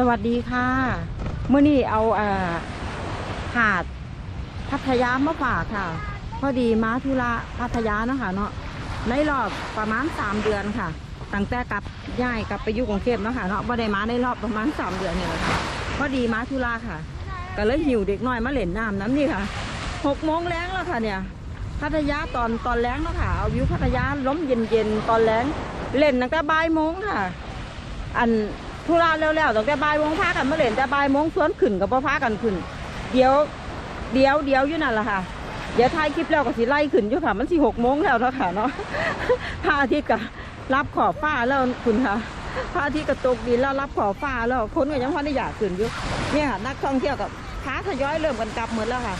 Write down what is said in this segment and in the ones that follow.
สวัสดีค่ะเมื่อนี้เอาเอ่อหาดพัทยามาฝากค่ะ พอดีมาธุระพัทยาเนาะคะเนาะในรอบประมาณ3เดือนค่ะ ตั้งแต่กลับย้ายกลับไปอยู่กรุงเทพเนาะค่ะเนาะไม่ได้มาในรอบประมาณ3เดือนเนี่ยค่ะพอดีมาธุระค่ะ ก็เลยหิวเด็กน้อยมาเล่นน้ำน้ำนี่ค่ะหกโมงแรงแล้วค่ะเนี่ยพัทยาตอนตอนแรงเนาะค่ะเอาวิวพัทยาล้มเย็นเย็นๆตอนแรงเล่นตั้งแต่บ่ายโมงค่ะ อัน ธุระแล้วๆตั้งแต่บ่ายโมงพากันมาเล่นแต่บ่ายโมงสวนขึ้นกับพ่พากันขึ้น เดี๋ยวเดี๋ยวเดี๋ยวอยู่นั่นแหละค่ะเดี๋ยวถ่ายคลิปแล้วก็สิไล่ขึ้นอยู่ค่ะ มันสิหกโมงแล้วเนาะค่ะเนาะพระอาทิตย์ก็รับขอบฟ้าแล้วคุณค่ะพระอาทิตย์ก็ตกดินแล้วรับขอบฟ้าแล้วคนก็ยังพอได้อยากขึ้นอยู่เนี่ยค่ะนักท่องเที่ยวกับค้าทยอยเริ่มกันกลับหมดแล้วค่ะ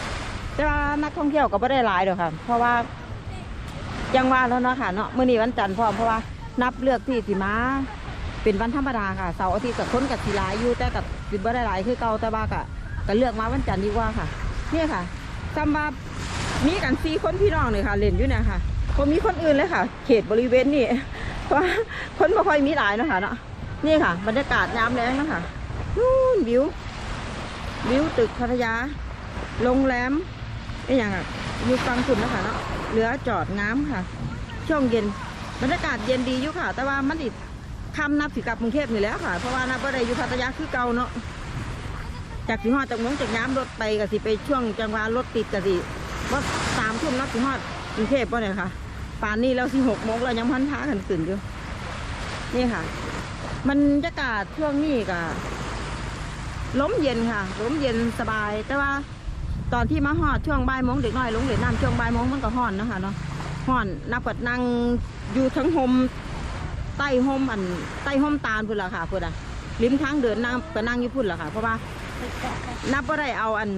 แต่ว่านักท่องเที่ยวก็ไม่ได้หลายดอกค่ะ เพราะว่ายังว่าแล้วเนาะค่ะเนาะมื้อนี้วันจันทร์พร้อมเพราะว่านับเลือกที่สิมา เป็นวันธรรมดาค่ะเสาร์อาทิตย์กับคนกับสีหลายอยู่แต่กับสิบ่ได้หลายคือเก่าแต่ว่าก็ก็เลือกมาวันจันทร์ดีกว่าค่ะ เนี่ยค่ะจำว่ามีกันสี่คนพี่น้องเลยค่ะเล่นอยู่เนี่ยค่ะผมมีคนอื่นเลยค่ะ เขตบริเวณนี่เพราะคนไม่ค่อยมีหลายนะคะเนาะนี่ค่ะ บรรยากาศยามแรงนะค่ะนู่นวิววิวตึกพัทยาโรงแรมนี่อย่างอะอยู่ฟังคุณนะคะเนาะเหลือจอดน้ำค่ะ ช่วงเย็นบรรยากาศเย็นดีอยู่ค่ะ แต่ว่ามันติด คำนับสิกลับกรุงเทพนี่แหล้วค่ะ เพราะว่านับว่าได้อยู่พัทยาคือเก่าเนาะ จากสิฮอดจากน้องจากย้ำรถไปกับสิไปช่วงจังหวะรถติดกับสิว่าสามทุ่มนับสิฮอดกรุงเทพป่ะเนี่ยค่ะป่านนี้เราสิหกโมงเรายังพันท้ากันตื่นอยู่นี่ค่ะ มันบรรยากาศช่วงนี้ก็ล้มเย็นค่ะล้มเย็นสบาย แต่ว่าตอนที่มาฮอดช่วงบ่ายโมงเด็กน้อยลงเหรียญน้ำช่วงบ่ายโมงมันก็ฮ้อนนะคะเนาะฮ้อนนับกัดนั่งอยู่ทั้งโฮม ใต้ห่มอันใต้ห่มตาลพุ่นละค่ะพุ่นอะริมทางเดินนั่งก็นั่งอยู่พุ่นละค่ะ เพราะว่านับว่าได้เอาอัน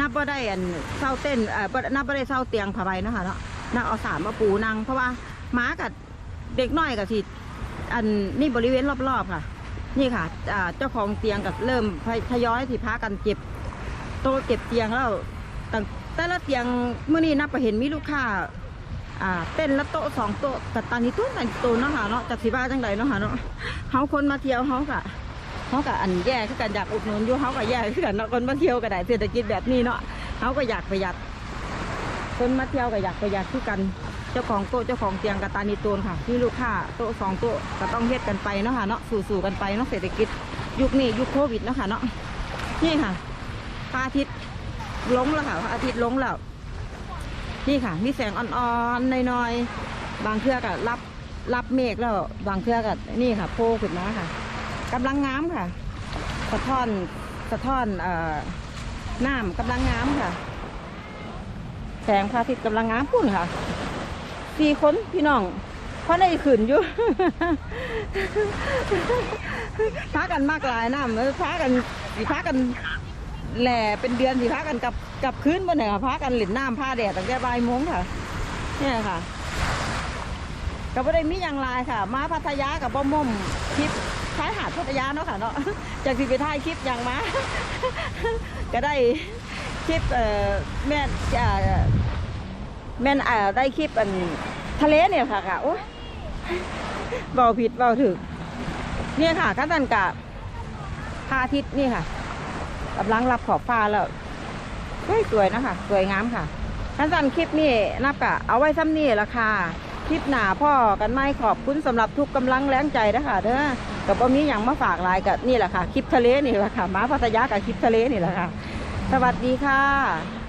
นับว่าได้อันเศร้าเต้นเอ่อนับว่าได้เศร้าเตียงผ้าใบนะคะเนาะนับเอาสารมาปูนั่งเพราะว่าหม้ากับเด็กน้อยกับสิอันนี่บริเวณรอบๆค่ะ นี่ค่ะเจ้าของเตียงกับเริ่มทยอยที่พากันเก็บโต๊ะเก็บเตียงแล้วแต่ละเตียงเมื่อนี้นับไปเห็นมีลูกค้า อ่าเต้นละโต๊ะสองโต๊ะแต่ตอนนี้ต๊ะแต่โต๊ะเนาะค่ะเนาะจากสิบ้าจังไดเนาะค่ะเนาะเฮาคนมาเที่ยวเฮากะเฮากะอันแย่คือกันอยากอุดหนุนอยู่เฮากะแย่คือกันเนาะคนมาเที่ยวก็ได้เศรษฐกิจแบบนี้เนาะเฮาก็อยากประหยัด คนมาเที่ยวก็อยากประหยัดคือกันเจ้าของโต๊ะเจ้าของเตียงกะตานีโตนค่ะที่ลูกค้าโต๊ะสองโต๊ะก็ต้องเฮ็ดกันไปเนาะค่ะเนาะสู่ๆกันไปเนาะเศรษฐกิจยุคนี้ยุคโควิดเนาะค่ะเนาะนี่ค่ะพระอาทิตย์ลงแล้วค่ะพระอาทิตย์ลงแล้ว นี่ค่ะ มีแสงอ่อนๆน้อยๆ บางเครือก็รับรับเมฆแล้วบางเครือก็นี่ค่ะโผล่ขึ้นมาค่ะกำลังงามค่ะ สะท้อนสะท้อนเอ่อน้ำกำลังงามค่ะ แสงพระอาทิตย์กำลังงามพุ่นค่ะสี่คนพี่น้องเพราะได้ขืนอยู่พากันมากหลายน้ำเออพากันสิพากัน แหล่เป็นเดือนสิพากันกลับกลับคืนบ่เนี่ยค่ะพากันหลินน้ำผ้าแดดตั้งแต่บ่ายโมงค่ะ เนี่ยค่ะก็บ่ได้มีอย่างไรค่ะ มาพัทยากับบ่ม่มคลิปชายหาดพัทยาเนาะค่ะเนาะจากที่ไปถ่ายคลิปอย่างมา ก็ได้คลิปเอ่อแม่นอ่อแม่นอ่อได้คลิปอันทะเลเนี่ยค่ะค่ะโอ้ยเบาผิดเบาถึกเนี่ยค่ะขั้นตอนกับพาทิตนี่ค่ะ กำลังรับขอบฟ้าแล้วสวยสวยๆนะคะ สวยงามค่ะท่านสันคลิปนี้นับกะเอาไว้ซ้ำนี่ละค่ะ คลิปหนาพ่อกันไม่ขอบคุณสำหรับทุกกำลังแรงใจนะคะเด้อกับว่ามีอย่างมาฝากลายกับนี่แหละค่ะ คลิปทะเลนี่แหละค่ะ มาพัทยากับคลิปทะเลนี่แหละค่ะ สวัสดีค่ะ